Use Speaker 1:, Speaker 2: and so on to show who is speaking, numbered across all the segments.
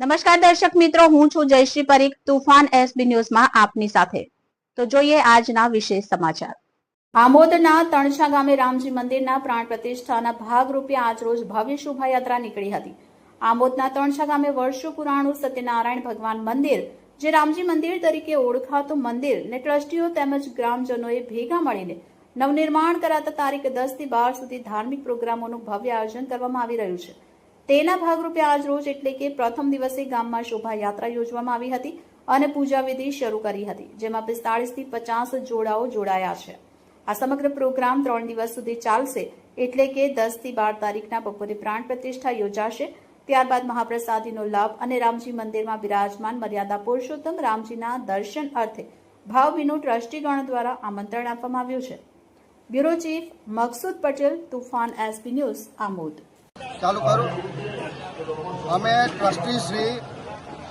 Speaker 1: નમસ્કાર દર્શક મિત્રો, હું છું જયશ્રી પરીખ, તુફાન એસબી ન્યૂઝમાં આપની સાથે. તો જોઈએ આજના વિશેષ સમાચાર. આમોદના તણછા ગામે રામજી મંદિરના પ્રાણ પ્રતિષ્ઠાના ભાગરૂપે આજરોજ ભવ્ય શોભાયાત્રા નીકળી હતી. આમોદના તણછા ગામે વર્ષો પુરાણું સત્યનારાયણ ભગવાન મંદિર, જે રામજી મંદિર તરીકે ઓળખાતું મંદિર ને ટ્રસ્ટીઓ તેમજ ગ્રામજનોએ ભેગા મળીને નવનિર્માણ કરાતા તારીખ દસથી બાર સુધી ધાર્મિક પ્રોગ્રામોનું ભવ્ય આયોજન કરવામાં આવી રહ્યું છે. તેના ભાગરૂપે આજ રોજ એટલે કે પ્રથમ દિવસે ગામમાં શોભાયાત્રા યોજવામાં આવી હતી અને પૂજા વિધિ શરૂ કરી હતી, જેમાં પિસ્તાળીસથી પચાસ જોડાઓ જોડાયા છે. આ સમગ્ર પ્રોગ્રામ ત્રણ દિવસ સુધી ચાલશે એટલે કે દસથી બાર તારીખના બપોરે પ્રાણ પ્રતિષ્ઠા યોજાશે. ત્યારબાદ મહાપ્રસાદીનો લાભ અને રામજી મંદિરમાં બિરાજમાન મર્યાદા પુરુષોત્તમ રામજીના દર્શન અર્થે ભાવભીનું ટ્રસ્ટીગણ દ્વારા આમંત્રણ આપવામાં આવ્યું છે. Bureau chief Maqsood Patel, Toofan SP news Amod.
Speaker 2: ચાલુ કરું? અમે ટ્રસ્ટી શ્રી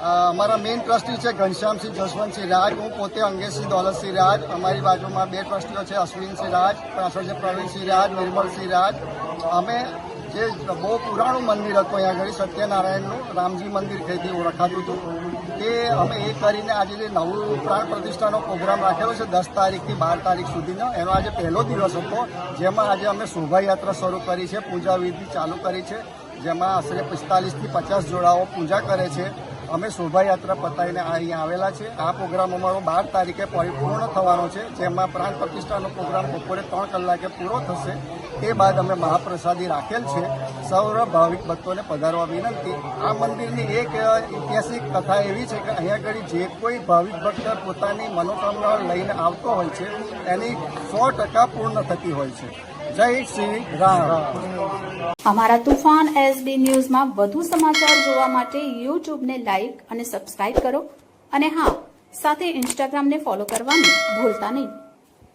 Speaker 2: અમારા મેઇન ટ્રસ્ટી છે ઘનશ્યામસિંહ જસવંતસિંહ રાજ. હું પોતે અંગેશસિંહ દોલતસિંહ રાજ. અમારી બાજુમાં બે ટ્રસ્ટીઓ છે અશ્વિનસિંહ રાજ, પાછળ છે પ્રવીણસિંહ રાજ, નિર્મલસિંહ રાજ. અમે જે બહુ પુરાણું મંદિર હતું અહીંયા આગળ, સત્યનારાયણનું, રામજી મંદિર કહીથી ઓળખાતું હતું. તે અમે એ કરીને આજે જે નવું પ્રાણ પ્રતિષ્ઠાનો પ્રોગ્રામ રાખેલો છે, દસ તારીખથી બાર તારીખ સુધીનો, એનો આજે પહેલો દિવસ હતો, જેમાં આજે અમે શોભાયાત્રા શરૂ કરી છે, પૂજા વિધિ ચાલુ કરી છે, જેમાં આશરે પિસ્તાલીસથી પચાસ જોડાઓ પૂજા કરે છે. અમે શોભાયાત્રા પતાવીને અહીંયા આવેલા છે આ પ્રોગ્રામ અમારો બાર તારીખે પરિપૂર્ણ થવાનો છે, જેમાં પ્રાણ પ્રતિષ્ઠાનો પ્રોગ્રામ બપોરે ત્રણ કલાકે પૂરો થશે. તે બાદ અમે મહાપ્રસાદી રાખેલ છે. સૌર ભાવિક ભક્તોને પધારવા વિનંતી. આ મંદિરની એક ઐતિહાસિક કથા એવી છે કે અહીંયા આગળ જે કોઈ ભાવિક ભક્ત પોતાની મનોકામનાઓ લઈને આવતો હોય છે, એની સો ટકા પૂર્ણ થતી હોય છે. જય શ્રી રામ.
Speaker 1: અમારા તુફાન એસબી ન્યૂઝમાં વધુ સમાચાર જોવા માટે યુટ્યુબને લાઇક અને સબસ્ક્રાઇબ કરો. અને હા, સાથે ઇન્સ્ટાગ્રામને ફોલો કરવાનું ભૂલતા નહીં.